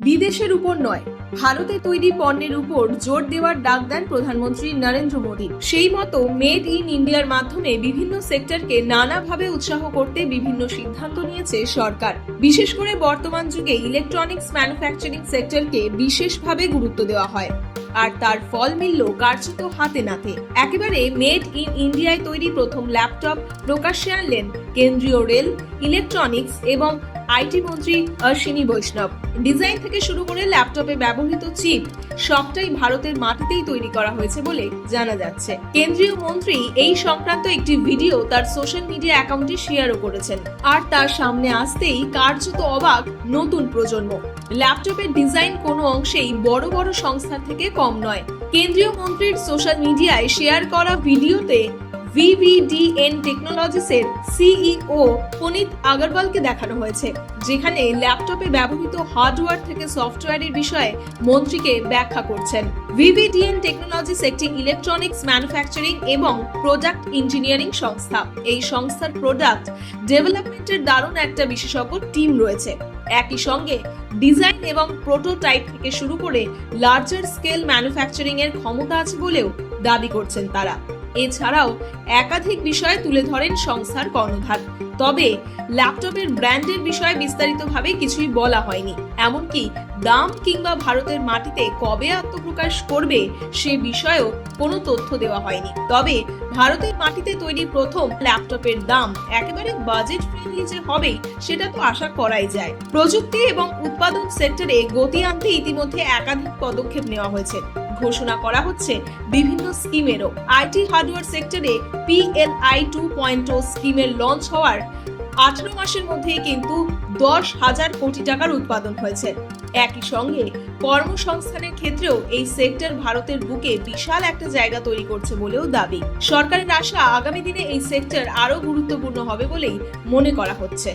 বিদেশের উপর নয়, ভারতে তৈরি পণ্যের উপর জোর দেওয়ার ডাক দেন প্রধানমন্ত্রী নরেন্দ্র মোদী। সেই মতো মেড ইন ইন্ডিয়ার মাধ্যমে বিভিন্ন সেক্টরকে নানাভাবে উৎসাহ করতে বিভিন্ন সিদ্ধান্ত নিয়েছে সরকার। বিশেষ করে বর্তমান যুগে ইলেকট্রনিক্স ম্যানুফ্যাকচারিং সেক্টরকে বিশেষভাবে গুরুত্ব দেওয়া হয়। আর তার ফল মিলল কার্যত হাতে নাতে। একেবারে মেড ইন ইন্ডিয়ায় তৈরি প্রথম ল্যাপটপ, প্রকাশ্যে আনলেন কেন্দ্রীয় রেল, ইলেকট্রনিক্স এবং আইটি মন্ত্রী অশ্বিনী বৈষ্ণব। ডিজাইন থেকে শুরু করে ল্যাপটপে ব্যবহৃত চিপ, সবটাই ভারতের মাটিতেই তৈরি করা হয়েছে বলে জানা যাচ্ছে। কেন্দ্রীয় মন্ত্রী এই সংক্রান্ত একটি ভিডিও তার সোশ্যাল মিডিয়া অ্যাকাউন্টে শেয়ারও করেছেন। আর তার সামনে আসতেই কার্যত অবাক নতুন প্রজন্ম। ল্যাপটপের ডিজাইন কোনো অংশেই বড় বড় সংস্থা থেকে কম নয়। কেন্দ্রীয় মন্ত্রীর সোশ্যাল মিডিয়ায় শেয়ার করা ভিডিওতে ভিভিডিএন টেকনোলজিসের সিইও পুনিত আগরওয়ালকে দেখানো হয়েছে, যেখানে ল্যাপটপে ব্যবহৃত হার্ডওয়্যার থেকে সফটওয়্যারের বিষয়ে মন্ত্রীকে ব্যাখ্যা করছেন। ভিভিডিএন টেকনোলজিস একটি ইলেকট্রনিক্স ম্যানুফ্যাকচারিং এবং প্রোডাক্ট ইঞ্জিনিয়ারিং সংস্থা। এই সংস্থার প্রোডাক্ট ডেভেলপমেন্টের দারুণ একটা বিশেষজ্ঞ টিম রয়েছে। একই সঙ্গে ডিজাইন এবং প্রোটোটাইপ থেকে শুরু করে লার্জার স্কেল ম্যানুফ্যাকচারিং এর ক্ষমতা আছে বলেও দাবি করছেন তারা। এছাড়াও একাধিক বিষয়ে তুলে ধরেন সংস্থার কর্ণধার। তবে ল্যাপটপের ব্র্যান্ডের বিষয়ে বিস্তারিতভাবে কিছুই বলা হয়নি। এমনকি দাম কিংবা ভারতের মাটিতে কবে আত্মপ্রকাশ করবে সে বিষয়েও কোনো তথ্য দেওয়া হয়নি। তবে ভারতের মাটিতে তৈরি প্রথম ল্যাপটপের দাম একেবারে বাজেট ফ্রেন্ডলি যে হবে, সেটা তো আশা করাই যায়। প্রযুক্তি এবং উৎপাদন সেক্টরে গতি আনতে ইতিমধ্যে একাধিক পদক্ষেপ নেওয়া হয়েছে। ঘোষণা করা হচ্ছে বিভিন্ন স্কিমেরও। আইটি হার্ডওয়্যার সেক্টরে পিএলআই টু পয়েন্ট স্কিমের লঞ্চ হওয়ার আঠারো মাসের মধ্যেই কিন্তু দশ হাজার কোটি টাকার উৎপাদন হয়েছে। একই সঙ্গে কর্মসংস্থানের ক্ষেত্রেও এই সেক্টর ভারতের বুকে বিশাল একটা জায়গা তৈরি করছে বলেও দাবি। সরকারের আশা আগামী দিনে এই সেক্টর আরও গুরুত্বপূর্ণ হবে বলেই মনে করা হচ্ছে।